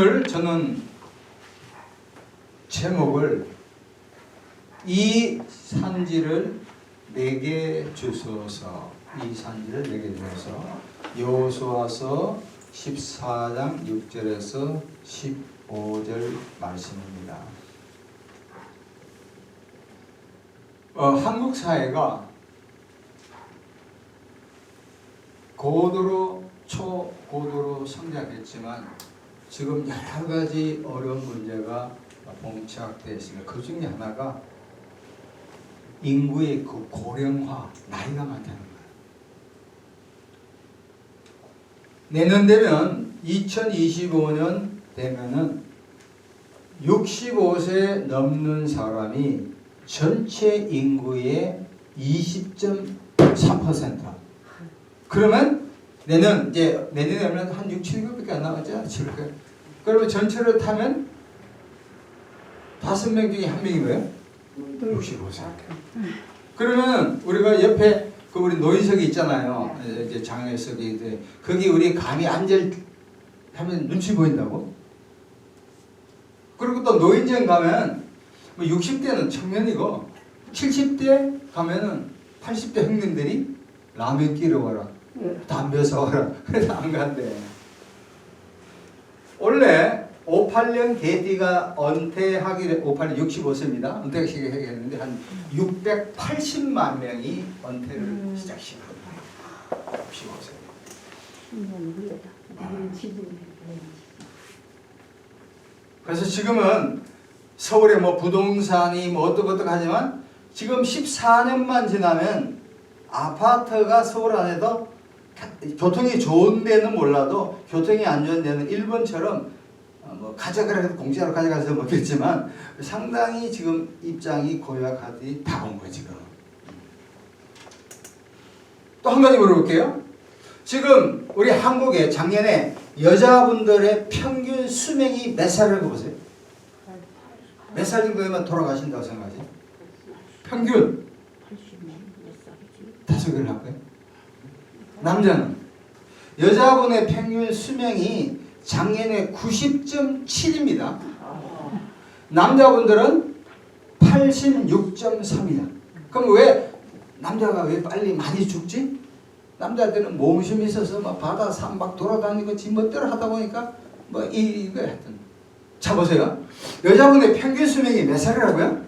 오늘 저는 제목을 이 산지를 내게 주소서 이 산지를 내게 주소서 여호수아서 14장 6절에서 15절 말씀입니다. 어, 한국 사회가 고도로 초고도로 성장했지만 지금 여러 가지 어려운 문제가 봉착되어 있습니다. 그 중에 하나가 인구의 그 고령화, 나이가 많다는 거예요. 내년 되면 2025년 되면은 65세 넘는 사람이 전체 인구의 20.3%. 그러면 내년 이제 내년에 되면 한 6, 7개월밖에 안 남았죠. 7개월. 그러면 전체를 타면 다섯 명 중에 한 명이 뭐예요? 65세. 그러면 우리가 옆에 그 우리 노인석이 있잖아요. 이제 장애석이 이제 거기 우리 감히 앉을 하면 눈치 보인다고. 그리고 또 노인정 가면 뭐 60대는 청년이고 70대 가면은 80대 형님들이 라면 끼러 와라. 담배 사와라. 그래서 안 간대. 원래 58년 개띠가 은퇴하기를 58년 65세입니다. 은퇴하기 했는데 한 680만 명이 은퇴를 음. 시작시킨 거예요. 65세. 10년 후에다. 나는 지금 그래서 지금은 서울에 뭐 부동산이 뭐 어떻고 하지만 지금 14년만 지나면 아파트가 서울 안에도 교통이 좋은 데는 몰라도 교통이 안 좋은 데는 일본처럼 어, 뭐 가져가라 해도 공짜로 가져가서 먹겠지만 상당히 지금 입장이 고약하더니 다온 거예요 지금. 또 한 가지 물어볼게요. 지금 우리 한국에 작년에 여자분들의 평균 수명이 몇 살이라고 보세요? 몇살 정도 되면 돌아가신다고 생각하지? 평균 80년 몇 살이지? 다섯 개를 할까요? 남자는 여자분의 평균 수명이 작년에 90.7입니다. 남자분들은 86.3이야. 그럼 왜 남자가 왜 빨리 많이 죽지? 남자들은 몸심이 있어서 막 바다 산막 돌아다니고 지 멋대로 하다 보니까 뭐 이, 이거 하여튼 자 보세요. 여자분의 평균 수명이 몇 살이라고요?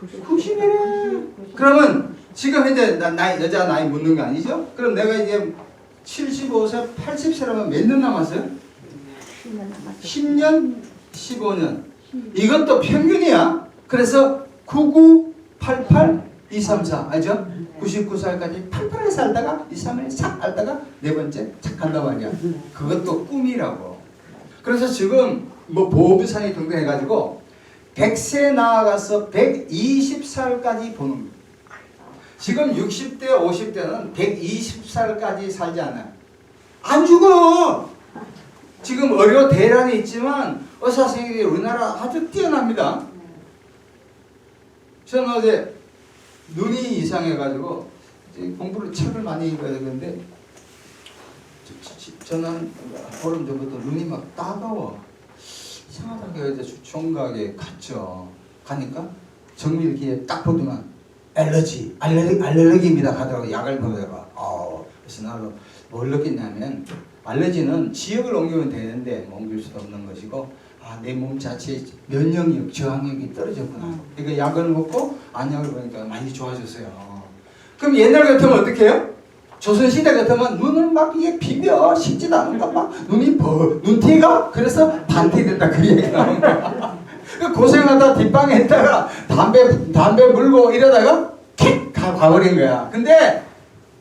90. 90이네. 그러면 지금 현재 나, 나이 여자 나이 묻는 거 아니죠? 그럼 내가 이제 75세, 80세라면 몇 년 남았어요? 10년 남았어. 10년, 15년. 이것도 평균이야. 그래서 99, 88, 234. 알죠? 99살까지 팔팔하게 살다가 2, 3일 싹 살다가 네 번째 착 간단 말이야. 그것도 꿈이라고. 그래서 지금 뭐 보험산이 등등해가지고 100세 나아가서 120살까지 보는 거예요. 지금 60대, 50대는 120살까지 살지 않아요. 안 죽어! 지금 의료 대란이 있지만 의사 선생님이 우리나라 아주 뛰어납니다. 저는 어제 눈이 이상해가지고 공부를 책을 많이 읽어야 되는데 저는 한 보름 전부터 눈이 막 따가워. 이상하다고 어제 총각에 갔죠. 가니까 정밀기에 딱 보더만 알러지, 알레르기, 알레르기입니다 하더라고 약을 먹어봐. 어, 그래서 나도 뭘 느꼈냐면 알레르기는 지역을 옮기면 되는데 뭐 옮길 수도 없는 것이고 아, 내 몸 자체의 면역력, 저항력이 떨어졌구나. 그러니까 약을 먹고 안약을 보니까 많이 좋아졌어요. 그럼 옛날 같으면 어떻게 해요? 조선시대 같으면 눈을 막 이게 비벼 식지도 않은가 막 눈이 버 눈티가 그래서 반티 된다 그 얘기 나오는 거야. 그 고생하다 뒷방에 있다가 담배 담배 물고 이러다가 킥 가, 가버린 거야. 근데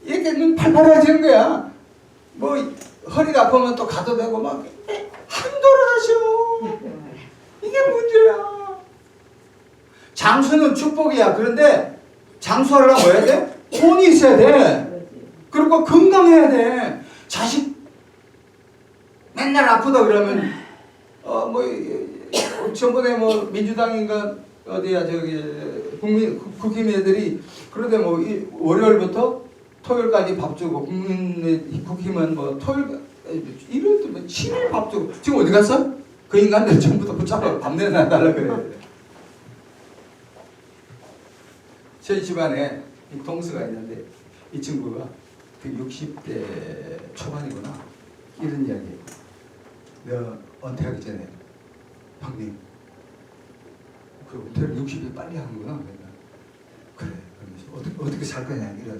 이렇게 눈 팔팔해지는 거야. 뭐 허리가 아프면 또 가도 되고 막 한도를 하셔. 이게 문제야. 장수는 축복이야. 그런데 장수하려면 뭐 해야 돼? 돈이 있어야 돼. 그리고 건강해야 돼. 자식 맨날 아프다 그러면 어뭐 전번에 뭐 민주당인가 어디야 저기 국민 국- 국힘 애들이 그런데 뭐 이- 월요일부터 토요일까지 밥 주고 국민 국힘은 뭐 토요일 일요일 뭐 7일 밥 주고 지금 어디 갔어? 그 인간들 전부 다 붙잡아 밥 내놔달라 그래. 저희 집안에 이 동서가 있는데 이 친구가 그 60대 초반이구나 이런 이야기. 너 은퇴하기 전에 형님 그 은퇴를 60대 빨리 하는구나. 그러니까 그래. 그러면서 어떻게 어떻게 살 거냐 이러래.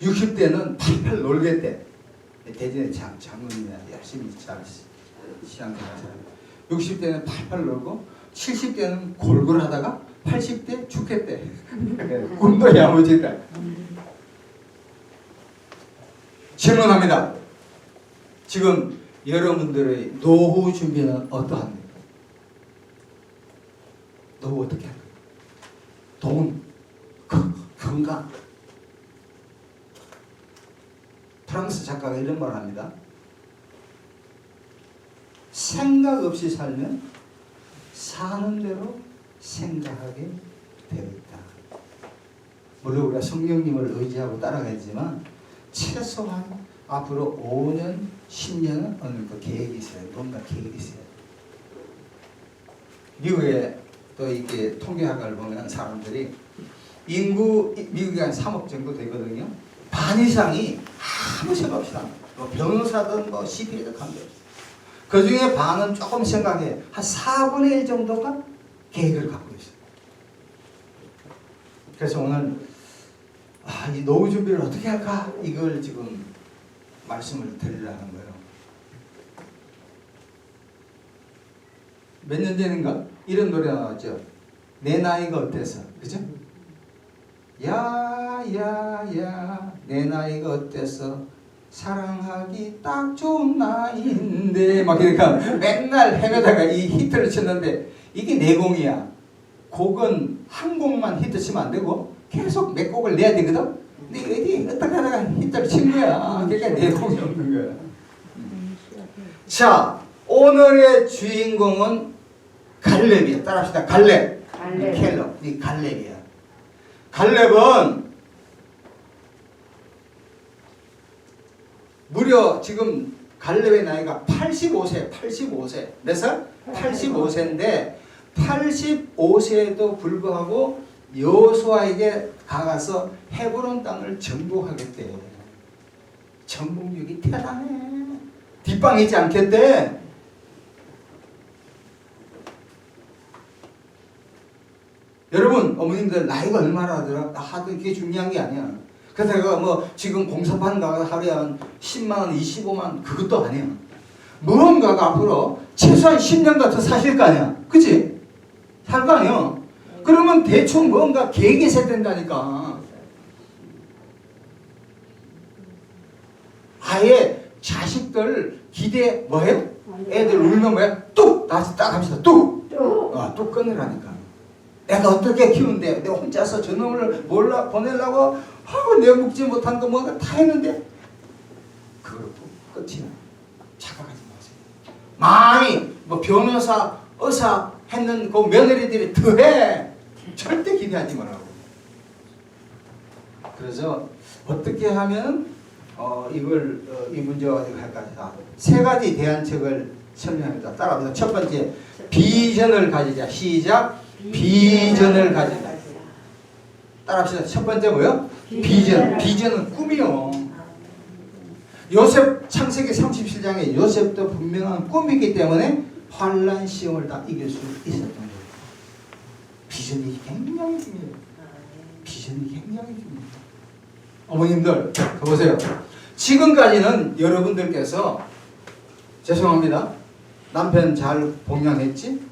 60대는 팔팔 놀겠대. 대전에 장 장군이나 열심히 잘 시장생활 60대는 팔팔 놀고 70대는 골골 하다가 80대 죽겠대. 꿈도 야무지다. 질문합니다. 지금 여러분들의 노후 준비는 어떠합니까? 노후 어떻게 할까요? 돈, 거- 건강. 프랑스 작가가 이런 말을 합니다. 생각 없이 살면 사는 대로 생각하게 되어 있다. 물론 우리가 성령님을 의지하고 따라가지만 최소한 앞으로 5년, 10년은 어느 그 계획이 있어야 돼. 뭔가 계획이 있어야 돼. 미국에 또 이렇게 통계학을 보면 사람들이 인구 미국이 한 3억 정도 되거든요. 반 이상이 아무 생각 없이 삽니다. 뭐 변호사든 뭐 CPA든 관계없어. 그 중에 반은 조금 생각해. 한 4분의 1 정도가 계획을 갖고 있어요. 그래서 오늘 아, 이 노후 준비를 어떻게 할까? 이걸 지금 말씀을 드리려는 거예요. 몇 년 전인가 이런 노래 나왔죠. 내 나이가 어때서, 그죠? 야야야 내 나이가 어때서 사랑하기 딱 좋은 나이인데 막 그러니까 맨날 헤매다가 이 히트를 쳤는데 이게 내 공이야. 곡은 한 곡만 히트 치면 안 되고 계속 몇 곡을 내야 되거든. 근데 어디 어떻게 하다가 히트를 친 거야. 그러니까 내 공이 없는 거야. 자 오늘의 주인공은 갈렙이야. 따라합시다. 갈렙. 갈렙. 켈러. 이 갈렙이야. 갈렙은 무려 지금 갈렙의 나이가 85세, 85세. 몇 살? 85세인데 85세에도 불구하고 여호수아에게 가가서 헤브론 땅을 정복하겠대. 정복력이 대단해. 뒷방이지 않겠대. 여러분 어머님들 나이가 얼마나 하더라? 나 하도 그게 중요한 게 아니야. 그래서 내가 뭐 지금 공사판 가서 하루에 한 10만 원, 25만 원 그것도 아니야. 무언가가 앞으로 최소한 10년 같은 사실 거 아니야. 그치? 살 거 아니야. 그러면 대충 뭔가 계획이 있어야 된다니까. 아예 자식들 기대 뭐해요? 애들 울면 뭐야? 뚝! 다시 딱 합시다. 뚝! 또 아, 또 끊으라니까. 내가 어떻게 키우는데 내가 혼자서 저놈을 몰라 보내려고 하고 내가 묵지 못한 거 뭔가 다 했는데 그걸로 끝이야. 착각하지 마세요. 마음이 뭐 변호사, 의사 했는 그 며느리들이 더해 절대 기대하지 말라고. 그래서 어떻게 하면 어, 이걸 어, 이 문제와 어떻게 할까 세 가지 대안책을 설명합니다. 따라합니다. 첫 번째 비전을 가지자. 시작. 비전을 가진다. 따라합시다. 첫 번째 뭐요? 비전. 비전은 꿈이요. 요셉 창세기 37장에 요셉도 분명한 꿈이기 때문에 환란 시험을 다 이길 수 있었던 거예요. 비전이 굉장히 중요해요. 비전이 굉장히 중요해요. 어머님들 보세요. 지금까지는 여러분들께서 죄송합니다. 남편 잘 봉양했지?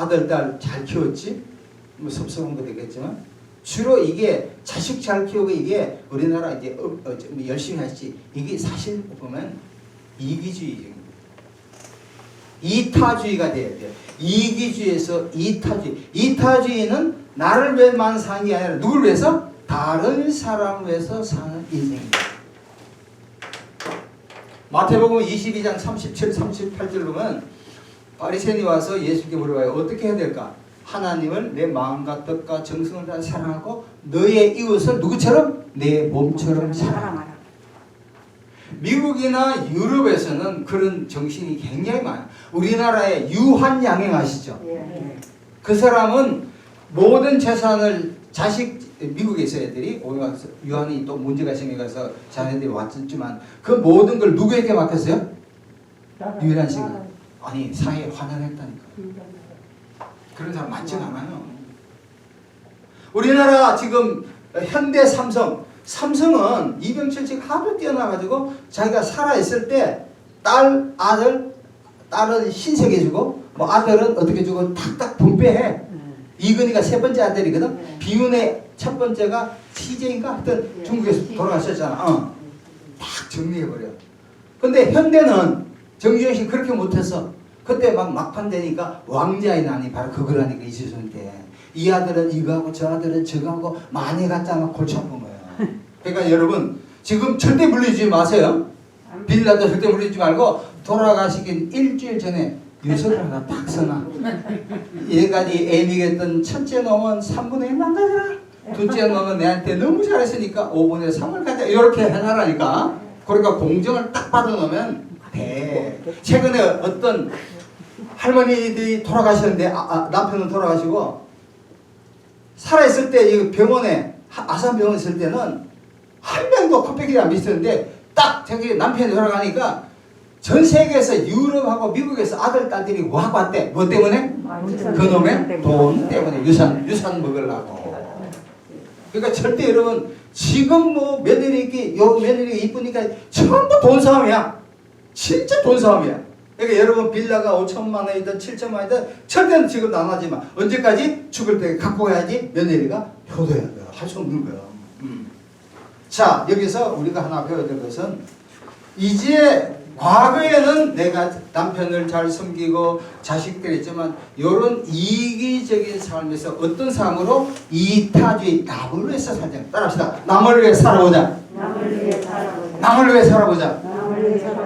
아들 딸 잘 키웠지? 뭐 섭섭한 거 되겠지만 주로 이게 자식 잘 키우고 이게 우리나라 이제 어, 어, 뭐 열심히 하지 이게 사실 보면 이기주의적인. 이타주의가 돼야 돼요. 이기주의에서 이타주의. 이타주의는 나를 위해만 사는 게 아니라 누굴 위해서? 다른 사람을 위해서 사는 인생입니다. 마태복음 22장 37, 38절 보면 바리새인이 와서 예수께 물어봐요. 어떻게 해야 될까? 하나님을 내 마음과 뜻과 정성을 다 사랑하고 너의 이웃을 누구처럼? 내 몸처럼 사랑하라. 미국이나 유럽에서는 그런 정신이 굉장히 많아요. 우리나라에 유한양행 아시죠? 예. 그 사람은 모든 재산을 자식 미국에 있어 애들이 오늘 유한이 또 문제가 생겨서 자녀들이 왔지만 그 모든 걸 누구에게 맡겼어요? 유일한 시간. 아니 사회에 환원했다니까. 그런 사람 많지가 않아요. 우리나라 지금 현대 삼성 삼성은 이병철 하도 뛰어나가지고 자기가 살아 있을 때 딸 아들 딸은 신세계주고 뭐 아들은 어떻게 주고 탁탁 분배해. 이근이가 세 번째 아들이거든. 네. 비운의 첫 번째가 CJ인가 하여튼 네. 중국에서 돌아가셨잖아. 어. 딱 정리해버려. 근데 현대는 정주영 씨 그렇게 못해서 그때 막 막판 되니까 왕자의 난이 바로 그거라니까 이수선 때. 이 아들은 이거하고 저 아들은 저거하고 많이 갖다가 골치 아픈 거예요. 그러니까 여러분 지금 절대 물리지 마세요. 빌라도 절대 물리지 말고 돌아가시긴 일주일 전에 유서를 하나 딱 써놔. 얘까지 애미겠던 첫째 놈은 3분의 1 망가져라. 둘째 놈은 내한테 너무 잘했으니까 5분의 3을 가자. 이렇게 해놔라니까. 그러니까 공정을 딱 받아놓으면 돼. 최근에 어떤 할머니들이 돌아가셨는데 아, 아, 남편은 돌아가시고 살아있을 때 이 병원에 하- 아산병원 있을 때는 한 명도 코빼기를 안 비쳤는데 딱 저기 남편이 돌아가니까 전 세계에서 유럽하고 미국에서 아들 딸들이 와 왔대. 뭐 때문에? 그 놈의 돈 때문에 유산 유산 먹으려고. 그러니까 절대 여러분 지금 뭐 며느리기 요 며느리가 이쁘니까 전부 돈 싸움이야. 진짜 돈 싸움이야. 그러니까 여러분 빌라가 5천만 원이든 7천만 원이든 절대는 지금 안 하지만 언제까지 죽을 때 갖고 가야지 며느리가 효도해야 돼요. 할 수 없는 거예요. 음. 자 여기서 우리가 하나 배워야 될 것은 이제 과거에는 내가 남편을 잘 섬기고 자식들 있지만 이런 이기적인 삶에서 어떤 삶으로 이타주의 남을 위해서 살자. 따라합시다. 남을 위해 살아보자. 남을 위해 살아보자. 남을 위해 살아보자. 남을 위해 살아보자.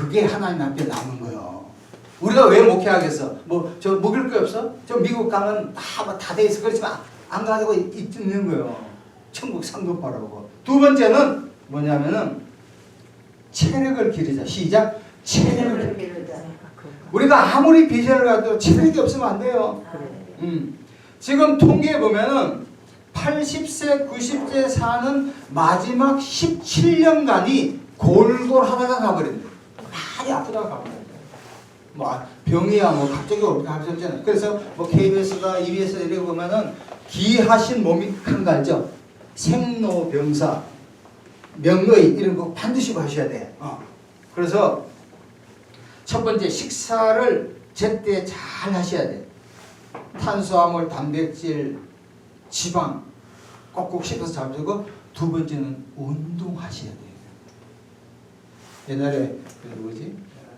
그게 하나님 앞에 남은 거예요. 우리가 왜 목회하겠어? 뭐 저 먹을 거 없어? 저 미국 가면 다 다돼 있어 그렇지만 안 가지고 있- 있는 거예요. 천국 상급하라고. 두 번째는 뭐냐면은 체력을 기르자. 시작. 체력을 기르자. 우리가 아무리 비전을 가도 체력이 없으면 안 돼요. 음. 지금 통계에 보면은 80세, 90세 사는 마지막 17년간이 골골하다가 가버린대. 많이 아프다가 가버린대. 뭐 아, 병이야 뭐 갑자기 올까 하셨잖아요. 그래서 뭐 KBS가 EBS 이래 보면은 기하신 몸이 큰 거 알죠? 생로병사, 명의 이런 거 반드시 하셔야 돼. 어. 그래서 첫 번째 식사를 제때 잘 하셔야 돼. 탄수화물, 단백질, 지방 꼭꼭 씹어서 잡수고 두 번째는 운동하셔야 돼요. 옛날에 그 누구지? 아,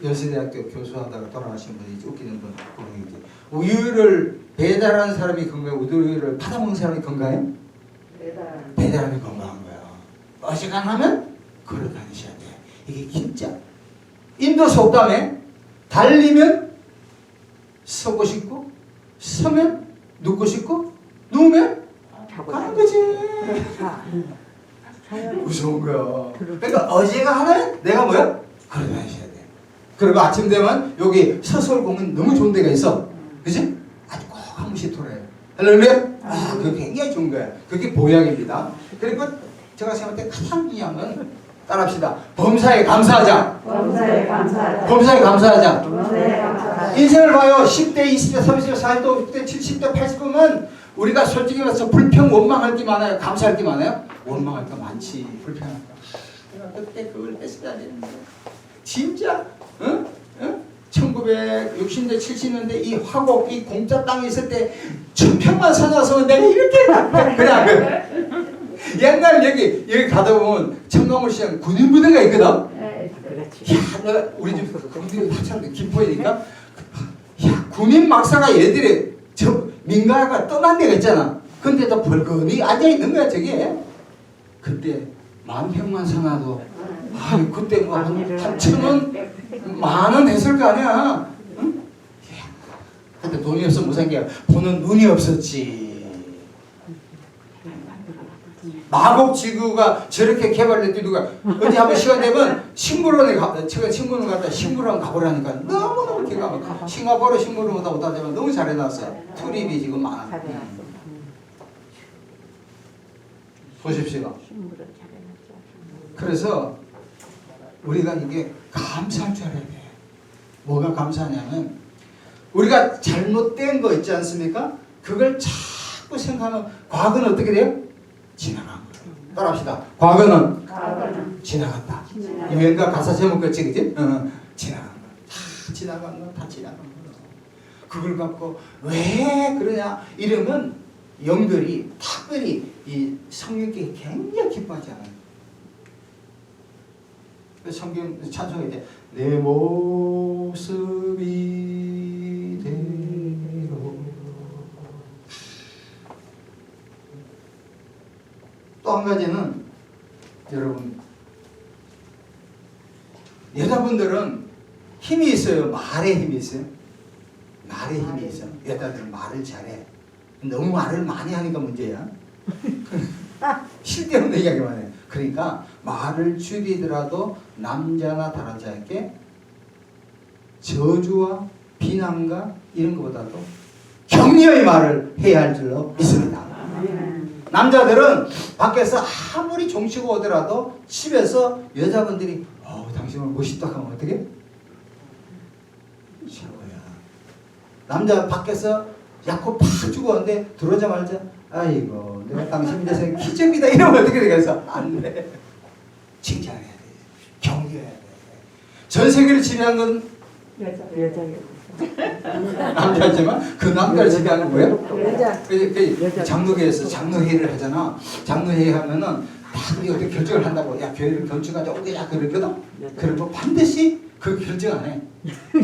저 연세대학교 교수하다가 돌아가신 분이 웃기는 분 분이지. 우유를 배달하는 사람이 건강해, 우유를 받아먹는 사람이 건강해? 매달. 배달하는 건강한 거야. 어지간하면 걸어 다니셔야 돼. 이게 진짜. 인도 속담에 달리면 서고 싶고 서면 눕고 싶고 누우면 가는 거지. 무서운 거야. 그러니까 어제가 하나는 내가 뭐야? 걸어 다니셔야 돼. 그리고 아침 되면 여기 서설공원 너무 좋은 데가 있어. 그지? 아주 꼭 한 번씩 돌아요. 할렐루야? 아, 그게 굉장히 좋은 거야. 그게 보약입니다. 그리고 제가 생각할 때 가장 중요한 건 따라합시다. 범사에 감사하자. 범사에 감사하자. 범사에 감사하자. 범사에 감사하자. 인생을 봐요. 10대, 20대, 30대, 40대, 50대, 70대, 80대면 우리가 솔직히 말해서 불평, 원망할 게 많아요. 감사할 게 많아요. 원망할 게 많지. 불평할 거. 내가 그때 그걸 뺐어야 되는데. 진짜, 응? 응? 1960년대, 70년대 이 화곡, 이 공짜 땅이 있을 때 천평만 사놔서 내가 이렇게 안 그래? 옛날 여기 여기 가다 보면 청강물 시장 군인 부대가 있거든. 네, 그렇지. 야, 내가 우리 집 군인 합창대 김포이니까 야 군인 막사가 얘들이 저 민가가 떠난 데가 있잖아. 근데 또 벌건이 앉아 있는 거야 저게. 그때 만 평만 사놔도 아 그때 뭐한천원 만원 했을 거 아니야. 응? 야, 그때 돈이 없으면 못산 게 보는 눈이 없었지. 마법 지구가 저렇게 개발됐더니 누가 어디 한번 시간 되면 식물원에 가 제가 식물원 갔다 식물원 가보라니까 너무 너무 기가 막혀. 싱가포르 식물원 오다 오다 보면 너무 잘해놨어요. 투립이 지금 많아. 음. 보십시오. 그래서 우리가 이게 감사할 줄 알아야 돼. 뭐가 감사하냐면 우리가 잘못된 거 있지 않습니까? 그걸 자꾸 생각하면 과거는 어떻게 돼요? 거예요 따라 합시다 과거는 과거는 지나갔다 지나간 유행가 가사 제목 같지 그지? 어, 지나간 거. 다 지나간 거, 다 지나간 거. 그걸 갖고 왜 그러냐? 이러면 영들이 특별히 이 성경께 굉장히 기뻐하잖아요. 그 성경 찬송에 이제 내 모습이 되로 또 한 가지는 여러분 여자분들은 힘이 있어요. 말에 힘이 있어요. 말에 힘이 있어. 여자들은 말을 잘해. 너무 말을 많이 하니까 문제야. 실대없는 이야기만 해. 그러니까 말을 줄이더라도 남자나 다른 자에게 저주와 비난과 이런 것보다도 격려의 말을 해야 할 줄로 믿습니다. 남자들은 밖에서 아무리 종치고 오더라도 집에서 여자분들이 어 당신은 멋있다 하면 어떻게? 최고야. 남자 밖에서 약코 팍 주고 오는데 들어오자마자 아이고 내가 당신 인생 기적이다 이러면 어떻게 되겠어? 안 돼. 칭찬해야 돼. 격려해야 돼. 전 세계를 지배한 건 여자 여자 남자지만 그 남자를 지배하는 거예요? 여자 그, 그 여자. 장로교에서 장로회의를 하잖아. 장로회의 하면은 다 우리 어떻게 결정을 한다고. 야 교회를 건축하자. 오야 그러거든. 그러면 반드시 그 결정 안 해.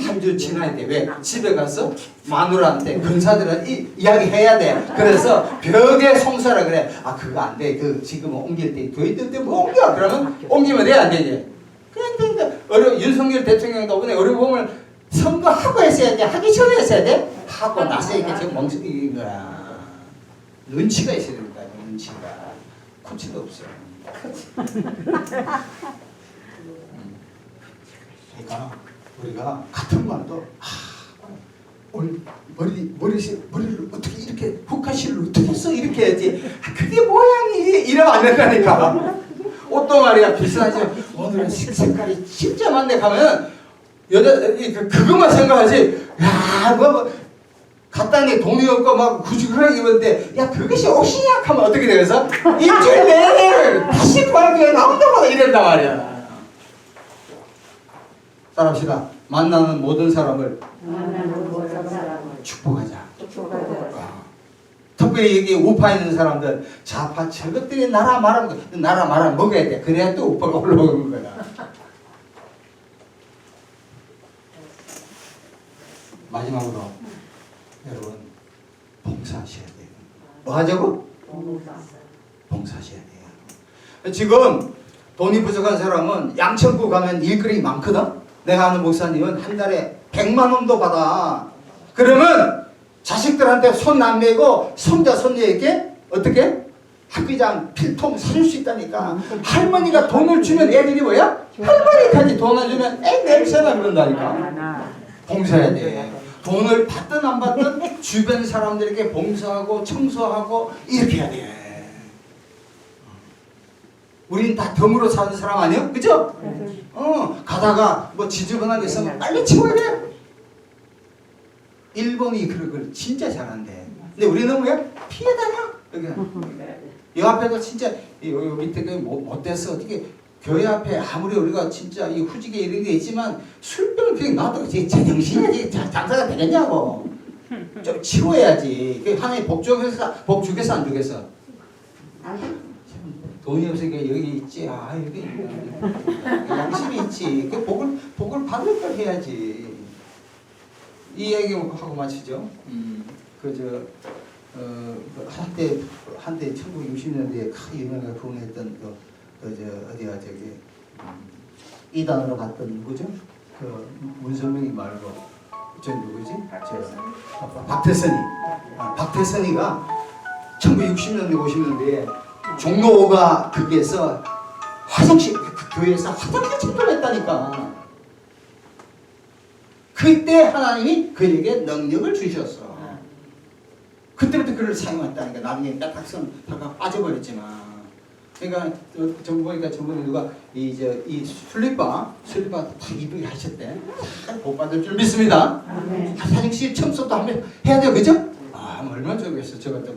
한 주 지나야 돼. 왜? 집에 가서 마누라한테 근사들은 이 이야기 해야 돼. 그래서 벽에 송사라 그래. 아 그거 안 돼. 그 지금 옮길 때 교회 때뭐 옮겨. 그러면 옮기면 돼 안 되지. 그런데 어려 윤석열 대통령도 이번에 어려움을 선거하고 했어야 돼. 하기 전에 했어야 돼. 하고 나서 이렇게 지금 멍청이 거야. 눈치가 있어야 된다. 눈치가. 코치도 없어. 음. 그러니까 우리가 같은 말도 아, 오늘 머리 머리 머리를 어떻게 이렇게 후카시를 어떻게 했어 이렇게 해야지 아, 그게 모양이 이러면 안 된다니까 옷도 말이야 비싸지 오늘은 색- 색깔이 진짜 많네 가면 여자 이 그- 그것만 생각하지. 야뭐 갖다니 돈이 없고 막 구죽하게 입었는데 야 그것이 옷이야 하면 어떻게 되겠어 일주일 내내 다시 바람에 나온다마다 이런단 말이야. 따라합시다 만나는 모든 사람을 만나는 모든 사람을 축복하자. 축복하자. 아, 특별히 여기 우파 있는 사람들 좌파 저것들이 나라 말하면 나라 말하면 먹어야 돼. 그래야 또 우파가 올라오는 거야 마지막으로 여러분 봉사하셔야 돼요. 뭐 하자고? 봉사하셔야 돼요. 지금 돈이 부족한 사람은 양천구 가면 일거리 많거든? 내가 아는 목사님은 한 달에 100만 원도 받아. 그러면 자식들한테 손안 메고 손자 손녀에게 어떻게? 학비장 필통 사줄 수 있다니까. 할머니가 돈을 주면 애들이 뭐야? 할머니까지 돈을 주면 애 냄새나 그런다니까. 봉사해야 돼 돈을 받든 안 받든 주변 사람들에게 봉사하고 청소하고 이렇게 해야 돼 우린 다 덤으로 사는 사람 아니야? 그죠? 어 가다가 뭐 지저분한 게 있으면 빨리 치워야 돼 일본이 그런 걸 진짜 잘한대. 근데 우리는 뭐야? 피해 다녀. 여기 이 앞에도 진짜 요 밑에 그 못- 못돼서 어떻게 교회 앞에 아무리 우리가 진짜 이 후지게 이런 게 있지만 술병을 그냥 놔도 이제 제정신이지 자- 장사가 되겠냐고. 좀 치워야지. 그 하나님 복 주겠어, 복 주겠어 안 주겠어? 돈이 없으니까 여기 있지. 아 여기 있네. 양심이 있지. 그 복을 복을 받을 걸 해야지. 이 얘기 하고 마치죠. 음, 그저 어, 그 한때 한때 1960년대에 큰 유명하게 부흥했던 그, 그저 어디야 저기 음, 이단으로 갔던 누구죠? 그 문선명이 말고 저 누구지? 저 어, 박태선이. 아, 박태선이가 1960년대 50년대에 종로가 거기에서 화장실 그 교회에서 화장실 청소했다니까. 그때 하나님이 그에게 능력을 주셨어. 그때부터 그를 사용했다니까. 나중에 딱딱선 빠져버렸지만. 그러니까 저- 전 보니까 저번에 누가 이저이 슬리퍼 슬리퍼 다 이쁘게 하셨대. 복 받을 줄 믿습니다. 아, 사직시 청소도 하면 해야 돼요, 그죠? 아, 뭐 얼마나 좋겠어. 저가 또,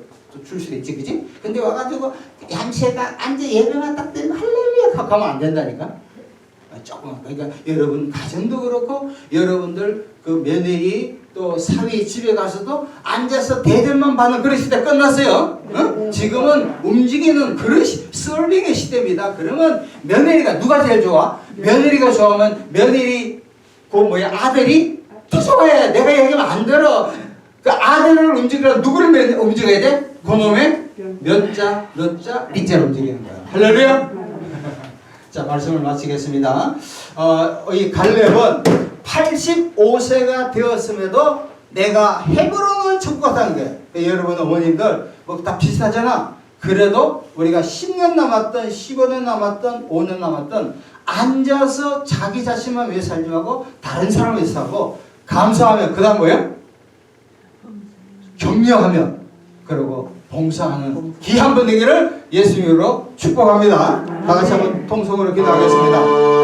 있지, 그지? 근데 와가지고 양치가 앉아 예배만 딱 되면 할렐루야 가면 안 된다니까. 아, 조금만 그러니까 여러분 가정도 그렇고 여러분들 그 며느리 또 사위 집에 가서도 앉아서 대접만 받는 그런 시대 끝났어요. 어? 지금은 움직이는 그런 시, 썰링의 시대입니다. 그러면 며느리가 누가 제일 좋아? 며느리가 좋아하면 며느리 그 뭐야 아들이 더 좋아해. 내가 얘기하면 안 들어. 그 아들을 움직이려 누구를 매- 움직여야 돼? 그놈의 몇 자, 몇 자, 리자를 움직이는 거야. 할렐루야. 자 말씀을 마치겠습니다. 어, 이 갈렙은 85세가 되었음에도 내가 헤브론을 축복하는 거예요. 그러니까 여러분 어머님들 뭐 다 비슷하잖아. 그래도 우리가 10년 남았던 15년 남았던 5년 남았던 앉아서 자기 자신만 위해 살지 말고 다른 사람을 위해 살고 감사하며 그 다음 뭐예요? 격려하며 그리고 봉사하는 귀한 분 되기를 예수님으로 축복합니다. 다 같이 한번 통성으로 기도하겠습니다.